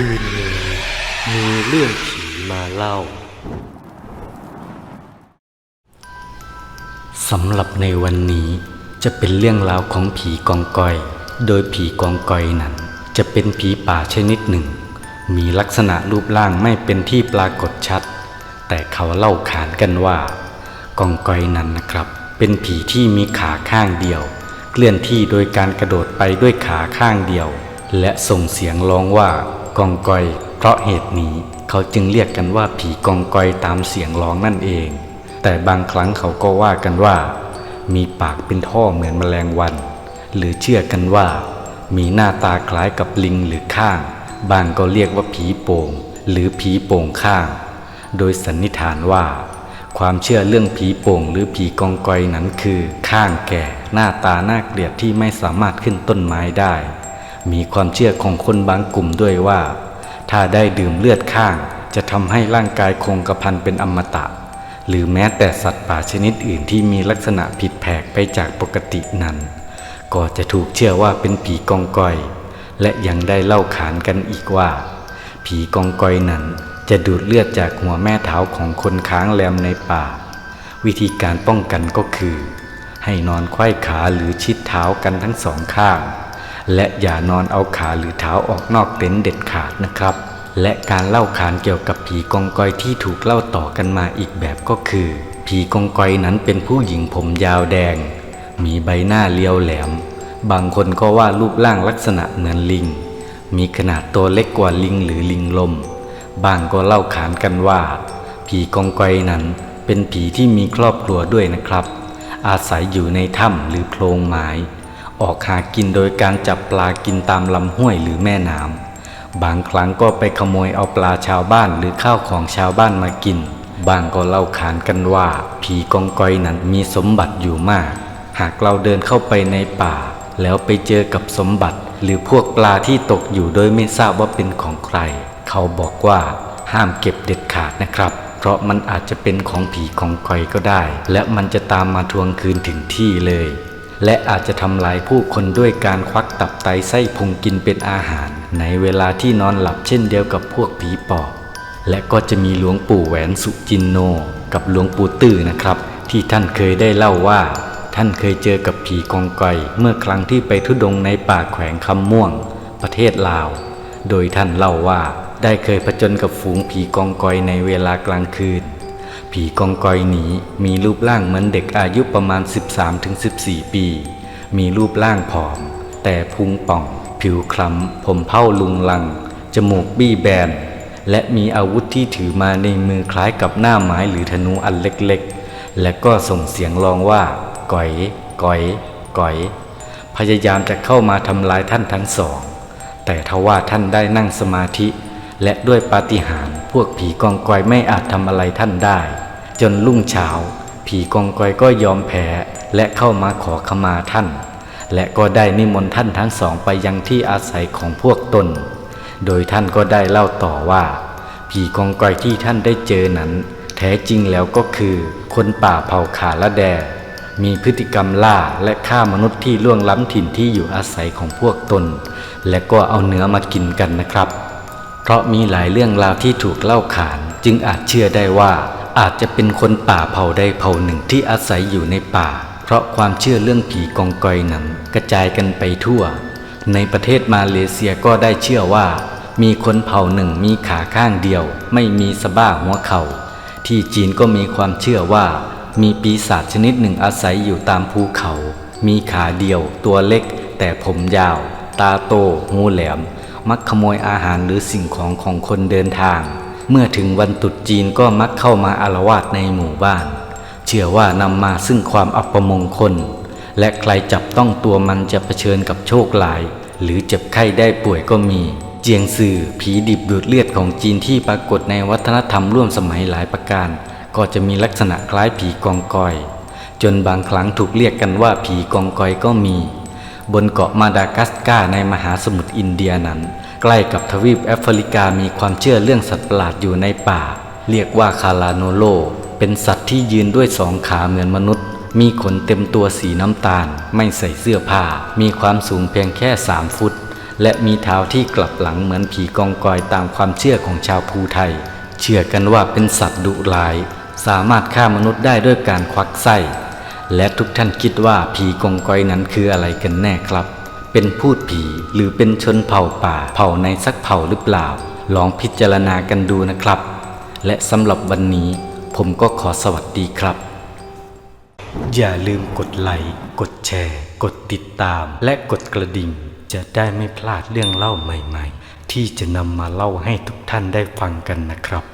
คืนนี้มีเรื่องผีมาเล่าสำหรับในวันนี้จะเป็นเรื่องราวของผีกองกอย โดยผีกองกอยนั้น จะเป็นผีป่าชนิดหนึ่ง มีลักษณะรูปร่างไม่เป็นที่ปรากฏชัด แต่เขาเล่าขานกันว่า กองกอยนั้นนะครับ เป็นผีที่มีขาข้างเดียว เคลื่อนที่โดยการกระโดดไปด้วยขาข้างเดียว และส่งเสียงร้องว่า กองกอย เพราะเหตุนี้เขาจึงเรียกกันว่าผีกองกอยตามเสียงร้องนั่นเอง แต่บางครั้งเขาก็ว่ากันว่า มีปากเป็นท่อเหมือนแมลงวัน หรือเชื่อกันว่า มีหน้าตาคล้ายกับลิงหรือข้าง บางก็เรียกว่าผีโป่ง หรือผีโป่งข้าง โดยสันนิษฐานว่า ความเชื่อเรื่องผีโป่งหรือผีกองกอยนั้นคือ ข้างแก่ หน้าตาน่าเกลียดที่ไม่สามารถขึ้นต้นไม้ได้ มีความเชื่อของคนบางกลุ่มด้วยว่า ถ้าได้ดื่มเลือดข้าง จะทำให้ร่างกายคงกระพันเป็นอมตะ หรือแม้แต่สัตว์ป่าชนิดอื่นที่มีลักษณะผิดแผกไปจากปกตินั้น ก็จะถูกเชื่อว่าเป็นผีกองกอย และยังได้เล่าขานกันอีกว่า ผีกองกอยนั้นจะดูดเลือดจากหัวแม่เท้าของคนค้างแรมในป่า วิธีการป้องกันก็คือ ให้นอนไขว้ขาหรือชิดเท้ากันทั้งสองข้าง และอย่านอนเอาขาหรือเท้าออกนอกเต็นท์เด็ดขาดนะครับ และการเล่าขานเกี่ยวกับผีกองกอยที่ถูกเล่าต่อกันมาอีกแบบก็คือ ผีกองกอยนั้นเป็นผู้หญิงผมยาวแดง มีใบหน้าเรียวแหลม บางคนก็ว่ารูปร่างลักษณะเหมือนลิง มีขนาดตัวเล็กกว่าลิงหรือลิงลม บางก็เล่าขานกันว่า ผีกองกอยนั้นเป็นผีที่มีครอบครัวด้วยนะครับ อาศัยอยู่ในถ้ำหรือโพรงไม้ ออกหากินโดยการจับปลากินตามลำห้วยหรือแม่น้ำบางครั้งก็ไปขโมยเอาปลาชาวบ้านหรือข้าวของชาวบ้านมากิน บางก็เล่าขานกันว่า ผีกองกอยนั้นมีสมบัติอยู่มาก หากเราเดินเข้าไปในป่า แล้วไปเจอกับสมบัติ หรือพวกปลาที่ตกอยู่โดยไม่ทราบว่าเป็นของใคร เขาบอกว่าห้ามเก็บเด็ดขาดนะครับ เพราะมันอาจจะเป็นของผีของกอยก็ได้ และมันจะตามมาทวงคืนถึงที่เลย และอาจจะทำลายผู้คนด้วยการควักตับไตไส้พุงกินเป็นอาหาร ในเวลาที่นอนหลับเช่นเดียวกับพวกผีปอบ และก็จะมีหลวงปู่แหวนสุจินโน กับหลวงปู่ตื้อนะครับ ที่ท่านเคยได้เล่าว่า ท่านเคยเจอกับผีกองกอยเมื่อครั้งที่ไปทุดงในป่าแขวงคำม่วง ประเทศลาว โดยท่านเล่าว่าได้เคยผจญกับฝูงผีกองกอยในเวลากลางคืน ผีกองกอยนี้มีรูปร่างเหมือนเด็กอายุประมาณ 13-14 ปี มีรูปร่างผอม แต่พุงป่อง ผิวคล้ำ ผมเผ้าลุงลัง จมูกบี้แบน และมีอาวุธที่ถือมาในมือคล้ายกับหน้าไม้หรือธนูอันเล็กๆ และก็ส่งเสียงร้องว่าก๋อยก๋อยก๋อย พยายามจะเข้ามาทำลายท่านทั้งสอง แต่ทว่าท่านได้นั่งสมาธิ และด้วยปาฏิหาริย พวกผีกองกอยไม่อาจทำอะไรท่านได้ จนรุ่งเช้า ผีกองกอยก็ยอมแพ้และเข้ามาขอขมาท่าน และก็ได้นิมนต์ท่านทั้งสองไปยังที่อาศัยของพวกตน โดยท่านก็ได้เล่าต่อว่า ผีกองกอยที่ท่านได้เจอนั้น แท้จริงแล้วก็คือ คนป่าเผ่าขาละแด มีพฤติกรรมล่าและฆ่ามนุษย์ที่ล่วงล้ำถิ่นที่อยู่อาศัยของพวกตน และก็เอาเนื้อมากินกันนะครับ เพราะมีหลายเรื่องราวที่ถูกเล่าขาน จึงอาจเชื่อได้ว่า อาจจะเป็นคนป่าเผ่าใดเผ่าหนึ่งที่อาศัยอยู่ในป่า เพราะความเชื่อเรื่องผีกองกอยนั้น กระจายกันไปทั่ว ในประเทศมาเลเซียก็ได้เชื่อว่า มีคนเผ่าหนึ่งมีขาข้างเดียว ไม่มีสะบ้าหัวเขา่าที่จีนก็มีความเชื่อว่า มีปีศาจชนิดหนึ่งอาศัยอยู่ตามภูเขา มีขาเดียวตัวเล็ก แต่ผมยาว ตาโตหูแหลม มักขโมยอาหารหรือสิ่งของของคนเดินทาง เมื่อถึงวันตรุษจีนก็มักเข้ามาอารวาสในหมู่บ้าน เชื่อว่านำมาซึ่งความอัปมงคล และใครจับต้องตัวมันจะเผชิญกับโชคหลาย หรือเจ็บไข้ได้ป่วยก็มี เจียงซือผีดิบดูดเลือดของจีนที่ปรากฏในวัฒนธรรมร่วมสมัยหลายประการ ก็จะมีลักษณะคล้ายผีกองกอย จนบางครั้งถูกเรียกกันว่าผีกองกอยก็มี บนเกาะมาดากัสการ์ในมหาสมุทรอินเดียนั้น ใกล้กับทวีปแอฟริกามีความเชื่อเรื่องสัตว์ประหลาดอยู่ในป่า เรียกว่าคาลาโนโล เป็นสัตว์ที่ยืนด้วยสองขาเหมือนมนุษย์ มีขนเต็มตัวสีน้ำตาล ไม่ใส่เสื้อผ้า มีความสูงเพียงแค่3ฟุต และมีเท้าที่กลับหลังเหมือนผีกองกอยตามความเชื่อของชาวภูไทย เชื่อกันว่าเป็นสัตว์ดุร้าย สามารถฆ่ามนุษย์ได้ด้วยการควักไส้ และทุกท่านคิดว่าผีกองกอยนั้นคืออะไรกันแน่ครับ เป็นพูดผีหรือเป็นชนเผ่าป่าเผ่าในสักเผ่าหรือเปล่า ลองพิจารณากันดูนะครับ และสำหรับวันนี้ผมก็ขอสวัสดีครับ อย่าลืมกดไลค์กดแชร์ กดติดตาม และกดกระดิ่ง จะได้ไม่พลาดเรื่องเล่าใหม่ ๆ ที่จะนำมาเล่าให้ทุกท่านได้ฟังกันนะครับ